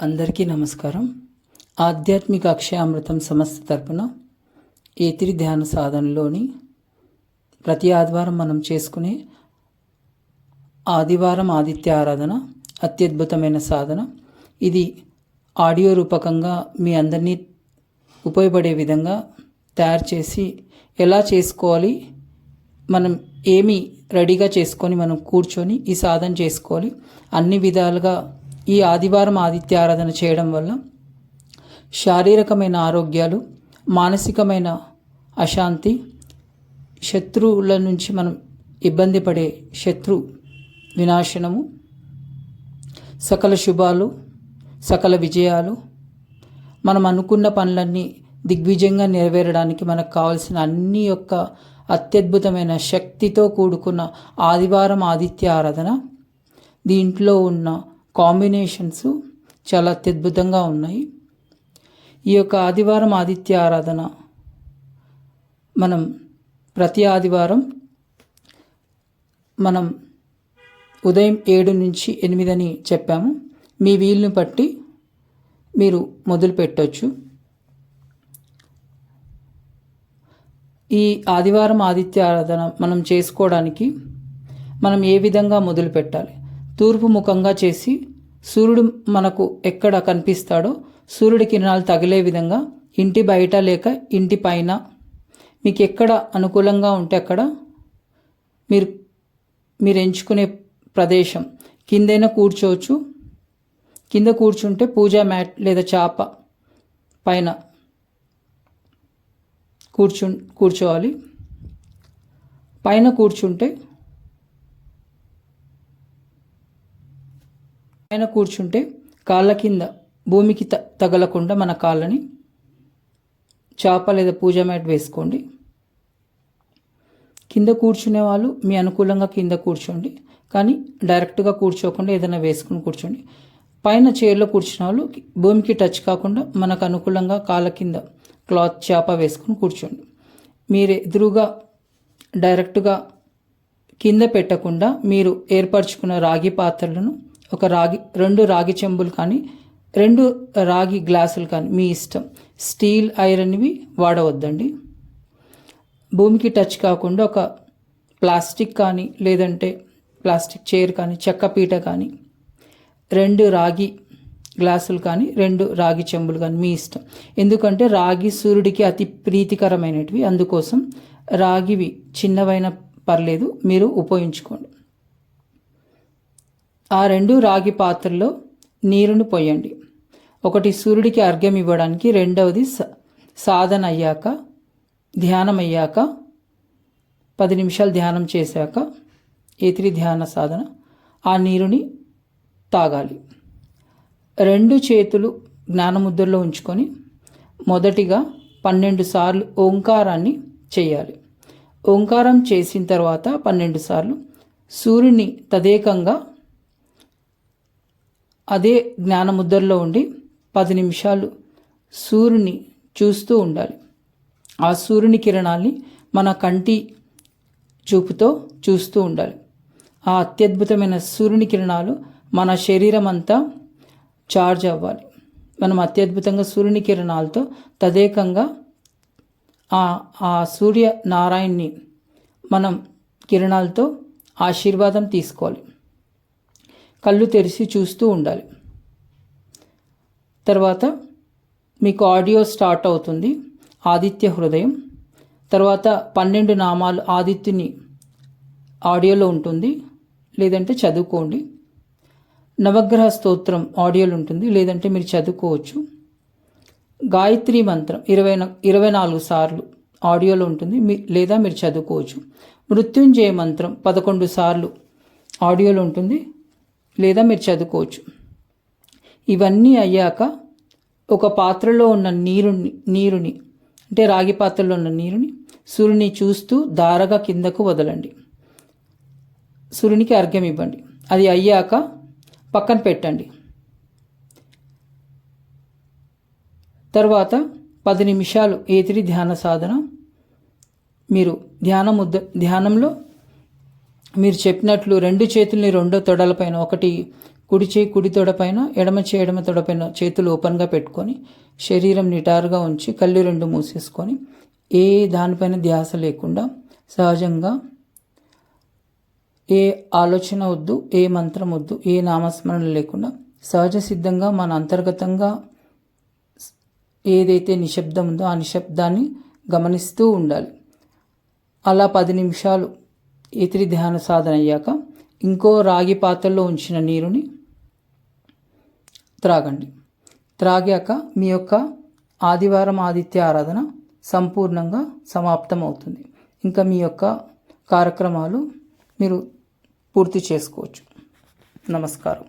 అందరికీ నమస్కారం. ఆధ్యాత్మిక అక్షయామృతం సంస్థ తరపున ఏతిరి ధ్యాన సాధనలోని ప్రతి ఆదివారం మనం చేసుకునే ఆదివారం ఆదిత్య ఆరాధన అత్యద్భుతమైన సాధన. ఇది ఆడియో రూపకంగా మీ అందరినీ ఉపయోగపడే విధంగా తయారు చేసి ఎలా చేసుకోవాలి మనం ఏమి రెడీగా చేసుకొని మనం కూర్చొని ఈ సాధన చేసుకోవాలి అన్ని విధాలుగా ఈ ఆదివారం ఆదిత్య ఆరాధన చేయడం వల్ల శారీరకమైన ఆరోగ్యాలు మానసికమైన అశాంతి శత్రువుల నుంచి మనం ఇబ్బంది పడే శత్రు వినాశనము సకల శుభాలు సకల విజయాలు మనం అనుకున్న పనులన్నీ దిగ్విజయంగా నెరవేరడానికి మనకు కావాల్సిన అన్ని యొక్క అత్యద్భుతమైన శక్తితో కూడుకున్న ఆదివారం ఆదిత్య ఆరాధన దీంట్లో ఉన్న కాంబినేషన్స్ చాలా అత్యద్భుతంగా ఉన్నాయి. ఈ యొక్క ఆదివారం ఆదిత్య ఆరాధన మనం ప్రతి ఆదివారం మనం ఉదయం ఏడు నుంచి ఎనిమిది అని చెప్పాము. మీ వీలుని బట్టి మీరు మొదలు పెట్టవచ్చు ఈ ఆదివారం ఆదిత్య ఆరాధన మనం చేసుకోవడానికి మనం ఏ విధంగా మొదలు పెట్టాలి? తూర్పు ముఖంగా చేసి సూర్యుడు మనకు ఎక్కడ కనిపిస్తాడో సూర్యుడి కిరణాలు తగిలే విధంగా ఇంటి బయట లేక ఇంటి పైన. మీకు ఎక్కడ అనుకూలంగా ఉంటే అక్కడ మీరు మీరు ఎంచుకునే ప్రదేశం. కిందైనా కూర్చోవచ్చు. కింద కూర్చుంటే పూజా మ్యాట్ లేదా చాప పైన కూర్చు కూర్చోవాలి. పైన కూర్చుంటే పైన కూర్చుంటే కాళ్ళ కింద భూమికి త తగలకుండా మన కాళ్ళని చాప లేదా పూజ మ్యాట్ వేసుకోండి. కింద కూర్చునే వాళ్ళు మీ అనుకూలంగా కింద కూర్చోండి. కానీ డైరెక్ట్గా కూర్చోకుండా ఏదైనా వేసుకుని కూర్చోండి. పైన చైర్లో కూర్చున్న వాళ్ళు భూమికి టచ్ కాకుండా మనకు అనుకూలంగా కాళ్ళ కింద క్లాత్ చేప వేసుకుని కూర్చోండి. మీరు ఎదురుగా డైరెక్ట్గా కింద పెట్టకుండా మీరు ఏర్పరచుకున్న రాగి పాత్రలను ఒక రాగి రెండు రాగి చెంబులు కానీ రెండు రాగి గ్లాసులు కానీ మీ ఇష్టం. స్టీల్ ఐరన్వి వాడవద్దండి. భూమికి టచ్ కాకుండా ఒక ప్లాస్టిక్ కానీ లేదంటే ప్లాస్టిక్ చైర్ కానీ చెక్క పీట కానీ రెండు రాగి గ్లాసులు కానీ రెండు రాగి చెంబులు కానీ మీ ఇష్టం. ఎందుకంటే రాగి సూర్యుడికి అతి ప్రీతికరమైనటివి. అందుకోసం రాగివి చిన్నవైన పర్లేదు మీరు ఉపయోగించుకోండి. ఆ రెండు రాగి పాత్రలో నీరును పోయండి. ఒకటి సూర్యుడికి అర్ఘ్యం ఇవ్వడానికి రెండవది సాధన అయ్యాక ధ్యానం అయ్యాక పది నిమిషాలు ధ్యానం చేశాక ఏతిరి ధ్యాన సాధన ఆ నీరుని తాగాలి. రెండు చేతులు జ్ఞానముద్రలో ఉంచుకొని మొదటిగా పన్నెండు సార్లు ఓంకారాన్ని చేయాలి. ఓంకారం చేసిన తర్వాత పన్నెండు సార్లు సూర్యుని తదేకంగా అదే జ్ఞానముద్రలో ఉండి పది నిమిషాలు సూర్యుని చూస్తూ ఉండాలి. ఆ సూర్యుని కిరణాల్ని మన కంటి చూపుతో చూస్తూ ఉండాలి. ఆ అత్యద్భుతమైన సూర్యుని కిరణాలు మన శరీరం అంతా చార్జ్ అవ్వాలి. మనం అత్యద్భుతంగా సూర్యుని కిరణాలతో తదేకంగా ఆ ఆ సూర్య నారాయణ్ణి మనం కిరణాలతో ఆశీర్వాదం తీసుకోవాలి. కళ్ళు తెరిచి చూస్తూ ఉండాలి. తర్వాత మీకు ఆడియో స్టార్ట్ అవుతుంది. ఆదిత్య హృదయం. తర్వాత పన్నెండు నామాలు ఆదిత్యుని ఆడియోలో ఉంటుంది. లేదంటే చదువుకోండి. నవగ్రహ స్తోత్రం ఆడియోలు ఉంటుంది. లేదంటే మీరు చదువుకోవచ్చు. గాయత్రి మంత్రం ఇరవై ఇరవై నాలుగు సార్లు ఆడియోలో ఉంటుంది. మీ లేదా మీరు చదువుకోవచ్చు. మృత్యుంజయ మంత్రం పదకొండు సార్లు ఆడియోలో ఉంటుంది. లేదా మీరు చదువుకోవచ్చు. ఇవన్నీ అయ్యాక ఒక పాత్రలో ఉన్న నీరుని నీరుని అంటే రాగి పాత్రలో ఉన్న నీరుని సూర్యుని చూస్తూ దారగా కిందకు వదలండి. సూర్యునికి అర్ఘ్యం ఇవ్వండి. అది అయ్యాక పక్కన పెట్టండి. తర్వాత పది నిమిషాలు ఏతిరి ధ్యాన సాధన మీరు ధ్యానం ముద్ద ధ్యానంలో మీరు చెప్పినట్లు రెండు చేతుల్ని రెండో తొడలపైన ఒకటి కుడి చేయి కుడి తొడపైన ఎడమ చేయి ఎడమ తొడపైన చేతులు ఓపెన్గా పెట్టుకొని శరీరం నిటారుగా ఉంచి కళ్ళు రెండు మూసేసుకొని ఏ దానిపైన ధ్యాస లేకుండా సహజంగా ఏ ఆలోచన వద్దు ఏ మంత్రం వద్దు ఏ నామస్మరణ లేకుండా సహజ సిద్ధంగా మన అంతర్గతంగా ఏదైతే నిశ్శబ్దం ఉందో ఆ నిశ్శబ్దాన్ని గమనిస్తూ ఉండాలి. అలా పది నిమిషాలు ఇతరి ధ్యాన సాధన అయ్యాక ఇంకో రాగి పాత్రలో ఉంచిన నీరుని త్రాగండి. త్రాగాక మీ యొక్క ఆదివారం ఆదిత్య ఆరాధన సంపూర్ణంగా సమాప్తం అవుతుంది ఇంకా మీ యొక్క కార్యక్రమాలు మీరు పూర్తి చేసుకోవచ్చు. నమస్కారం.